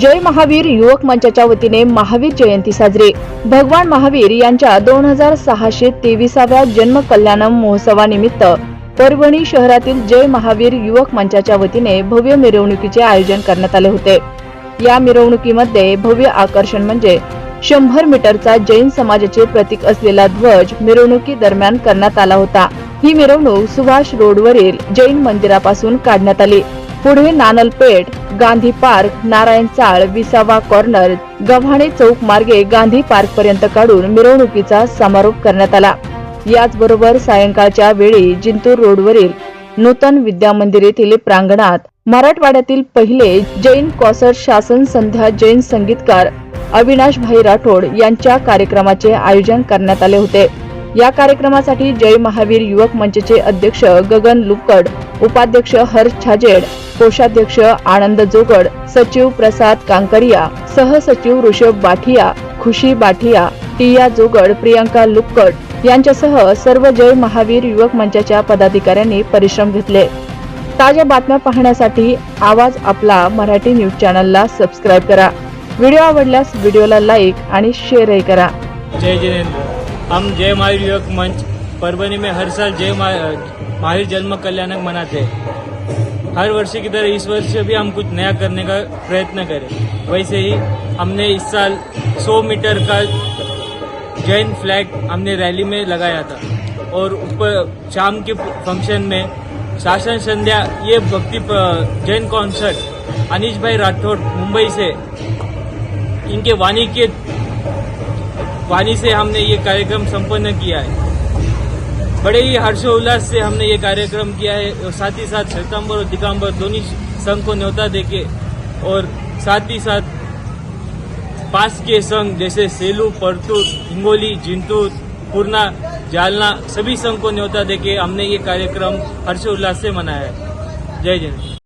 जय महावीर युवक मंचाच्या वतीने महावीर जयंती साजरी. भगवान महावीर यांच्या दोन हजार सहाशे तेविसाव्या जन्म कल्याण महोत्सवानिमित्त परभणी शहरातील जय महावीर युवक मंचाच्या वतीने भव्य मिरवणुकीचे आयोजन करण्यात आले होते. या मिरवणुकीमध्ये भव्य आकर्षण म्हणजे शंभर मीटरचा जैन समाजाचे प्रतीक असलेला ध्वज मिरवणुकी दरम्यान करण्यात आला होता. ही मिरवणूक सुभाष रोडवरील जैन मंदिरापासून काढण्यात आली. पुढे नानलपेठ गांधी पार्क नारायण चाळ विसावा कॉर्नर गव्हाणे चौक मार्गे गांधी पार्क पर्यंत काढून मिरवणुकीचा समारोप करण्यात आला. याचबरोबर सायंकाळच्या वेळी जिंतूर रोडवरील नूतन विद्या मंदिर येथील प्रांगणात मराठवाड्यातील पहिले जैन कॉसर शासन संध्या जैन संगीतकार अविनाश भाई राठोड यांच्या कार्यक्रमाचे आयोजन करण्यात आले होते. या कार्यक्रमासाठी जय महावीर युवक मंचचे अध्यक्ष गगन लुकड उपाध्यक्ष हर्ष छाजेड कोषाध्यक्ष आनंद जोगड सचिव प्रसाद कांकरिया सहसचिव ऋषभ बाठिया खुशी बाठिया टिया जोगड प्रियंका लुक्कड यांच्यासह सर्व जय महावीर युवक मंचाच्या पदाधिकाऱ्यांनी परिश्रम घेतले. ताज्या बातम्या पाहण्यासाठी आवाज आपला मराठी न्यूज चॅनलला सबस्क्राईब करा. व्हिडिओ आवडल्यास व्हिडिओला लाईक आणि शेअरही करा. जय जिनेन्द्र हम जय महावीर युवक मंच परभनी में हर साल जय महा- महावीर जन्म कल्याणक मनाते हैं हर वर्ष की तरह इस वर्ष भी हम कुछ नया करने का प्रयत्न करें वैसे ही हमने इस साल 100 मीटर का जैन फ्लैग हमने रैली में लगाया था और ऊपर शाम के फ़ंक्शन में शासन संध्या ये भक्ति जैन कॉन्सर्ट अनिश भाई राठौड़ मुंबई से इनके वाणी के वाणी से हमने ये कार्यक्रम संपन्न किया है। बड़े ही हर्षोल्लास से हमने ये कार्यक्रम किया है और साथ ही साथ श्वेतांबर और दिगंबर दोनों संघ को न्योता देके और साथ ही साथ पास के संघ जैसे सेलू, परतूर, हिंगोली, जिंतूर, पूर्णा, जालना सभी संघ को न्योता देके हमने ये कार्यक्रम हर्षोल्लास से मनाया है। जय जय।